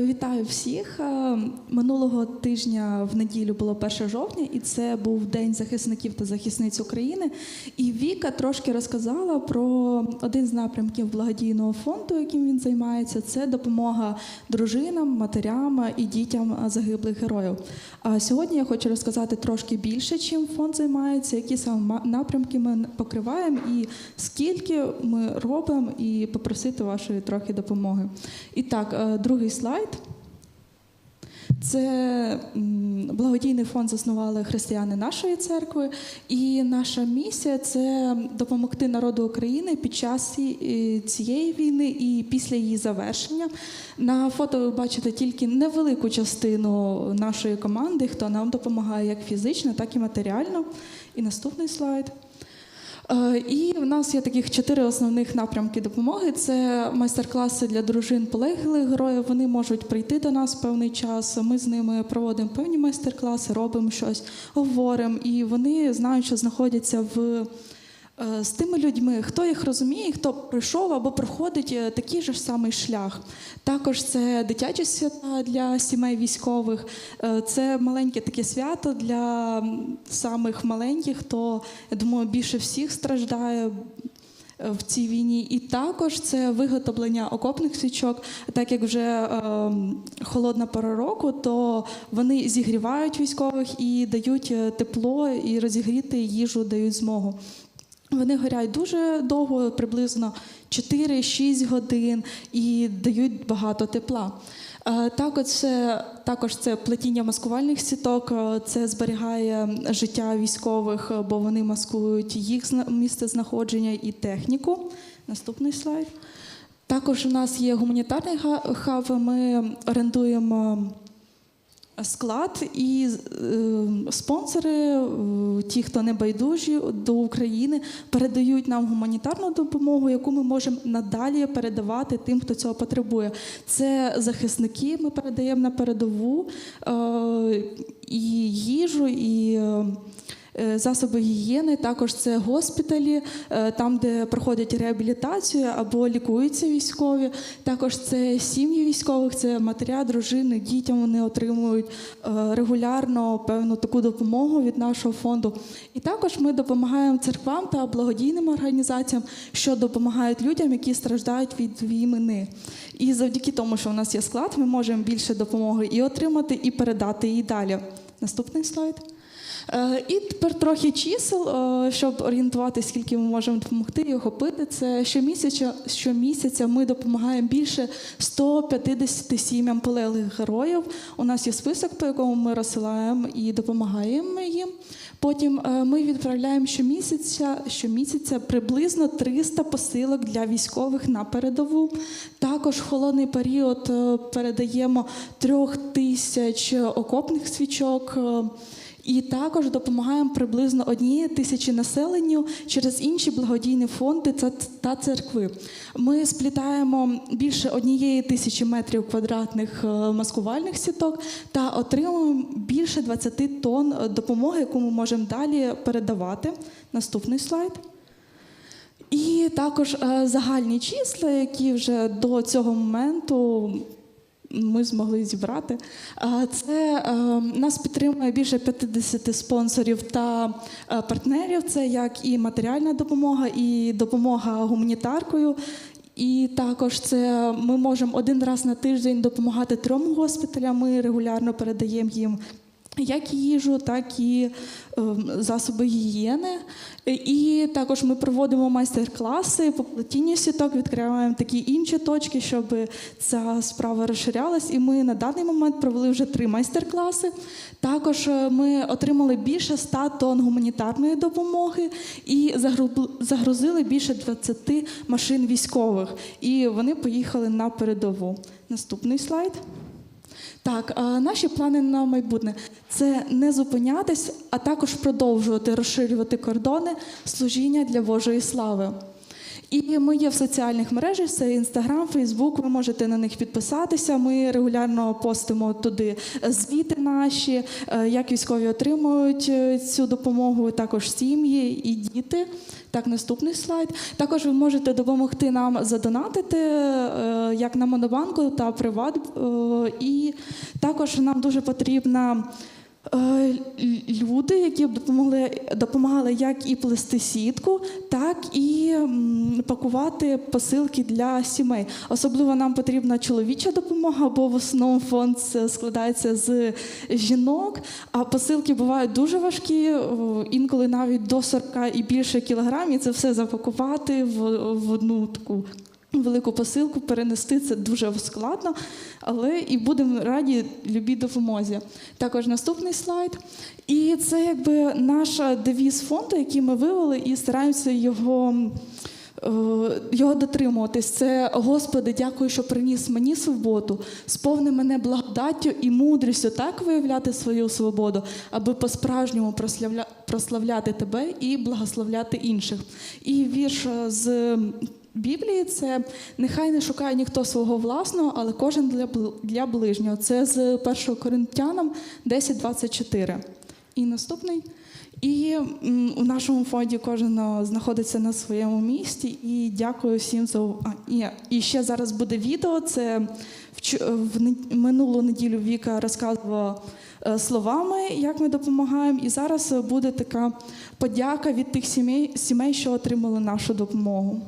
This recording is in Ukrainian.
Вітаю всіх. Е, Минулого тижня в неділю було 1 жовтня, і це був День захисників та захисниць України. І Віка трошки розказала про один з напрямків благодійного фонду, яким він займається. Це допомога дружинам, матерям і дітям загиблих героїв. А сьогодні я хочу розказати трошки більше, чим фонд займається, які саме напрямки ми покриваємо і скільки ми робимо, і попросити вашої трохи допомоги. І так, е, другий слайд. Це благодійний фонд заснували християни нашої церкви, і наша місія це допомогти народу України під час цієї війни і після її завершення. На фото ви бачите тільки невелику частину нашої команди, хто нам допомагає як фізично, так і матеріально. І наступний слайд. Е, І в нас є таких чотири основних напрямки допомоги. Це майстер-класи для дружин полеглих героїв. Вони можуть прийти до нас певний час. Ми з ними проводимо певні майстер-класи, робимо щось, говоримо, і вони знають, що знаходяться в. Е, З тими людьми, хто їх розуміє, хто пройшов або проходить е, такий же ж самий шлях. Також це дитячі свята для сімей військових, Е, це маленьке таке свято для самих маленьких, хто, я думаю, більше всіх страждає в цій війні. І також це виготовлення окопних свічок, так як вже е, холодна пора року, то вони зігрівають військових і дають тепло і розігріти їжу дають змогу. Вони горять дуже довго, приблизно 4-6 годин, і дають багато тепла. Е, Також це, також це плетіння маскувальних сіток, е, це зберігає життя військових, е, бо вони маскують їх місце знаходження і техніку. Наступний слайд. Також у нас є гуманітарний хаб. Ми орендуємо склад і е, спонсори, е, ті, хто не байдужі до України, передають нам гуманітарну допомогу, яку ми можемо надалі передавати тим, хто цього потребує. Це захисники, ми передаємо на передову е, і їжу, і. Е, Засоби гігієни, також це госпіталі, е, там, де проходять реабілітацію або лікуються військові. Також це сім'ї військових, це матеря, дружини, дітям вони отримують е, регулярно певну таку допомогу від нашого фонду. І також ми допомагаємо церквам та благодійним організаціям, що допомагають людям, які страждають від війни. І завдяки тому, що у нас є склад, ми можемо більше допомоги і отримати, і передати її далі. Наступний слайд. Е, І тепер трохи чисел, е, щоб орієнтувати, скільки ми можемо допомогти і охопити. Це щомісяця, щомісяця ми допомагаємо більше 150 сім'ям полеглих героїв. У нас є список, по якому ми розсилаємо і допомагаємо їм. Потім е, ми відправляємо щомісяця, щомісяця приблизно 300 посилок для військових на передову. Також в холодний період е, передаємо трьох тисяч окопних свічок. І також допомагаємо приблизно однієї тисячі населенню через інші благодійні фонди та- церкви. Ми сплітаємо більше однієї тисячі метрів квадратних е, маскувальних сіток та отримуємо більше 20 тонн допомоги, яку ми можемо далі передавати. Наступний слайд. І також е, загальні числа, які вже до цього моменту ми змогли зібрати. Це е, нас підтримує більше 50 спонсорів та е, партнерів. Це як і матеріальна допомога, і допомога гуманітаркою. І також це ми можемо один раз на тиждень допомагати трьом госпіталям. Ми регулярно передаємо їм як їжу, так і е, засоби гігієни. І також ми проводимо майстер-класи по плетінню сіток, відкриваємо такі інші точки, щоб ця справа розширялась. І ми на даний момент провели вже три майстер-класи. Також е, ми отримали більше 100 тонн гуманітарної допомоги і загрузили більше 20 машин військових. І вони поїхали на передову. Наступний слайд. Так, наші плани на майбутнє це не зупинятись, а також продовжувати розширювати кордони служіння для Божої слави. І ми є в соціальних мережах: це Інстаграм, Фейсбук. Ви можете на них підписатися. Ми регулярно постимо туди звіти наші, е, як військові отримують е, цю допомогу, також сім'ї і діти. Так, наступний слайд. Також ви можете допомогти нам задонатити е, як на Монобанку та Приват. І також нам дуже потрібна. Е, Люди, які б допомогли, допомагали як і плести сітку, так і пакувати посилки для сімей. Особливо нам потрібна чоловіча допомога, бо в основному фонд е, складається з жінок, а посилки бувають дуже важкі, інколи навіть до 40 і більше кілограмів. Це все запакувати в, в одну таку велику посилку, перенести це дуже складно, але і будемо раді любій допомозі. Також наступний слайд. І це якби наш девіз фонду, який ми вивели, і стараємося його. е, Його дотримуватись це Господи, дякую, що приніс мені свободу, сповни мене благодаттю і мудрістю так виявляти свою свободу, аби по-справжньому прославляти тебе і благословляти інших. І вірш з Біблії це нехай не шукає ніхто свого власного, але кожен для, для ближнього. Це з 1 Коринтянам 10.24. І наступний. І у нашому фонді кожен знаходиться на своєму місці. І дякую всім за а, і, і ще зараз буде відео. Це в минулу неділю Віка розказувала е, словами, як ми допомагаємо. І зараз буде така подяка від тих сімей, сімей, що отримали нашу допомогу.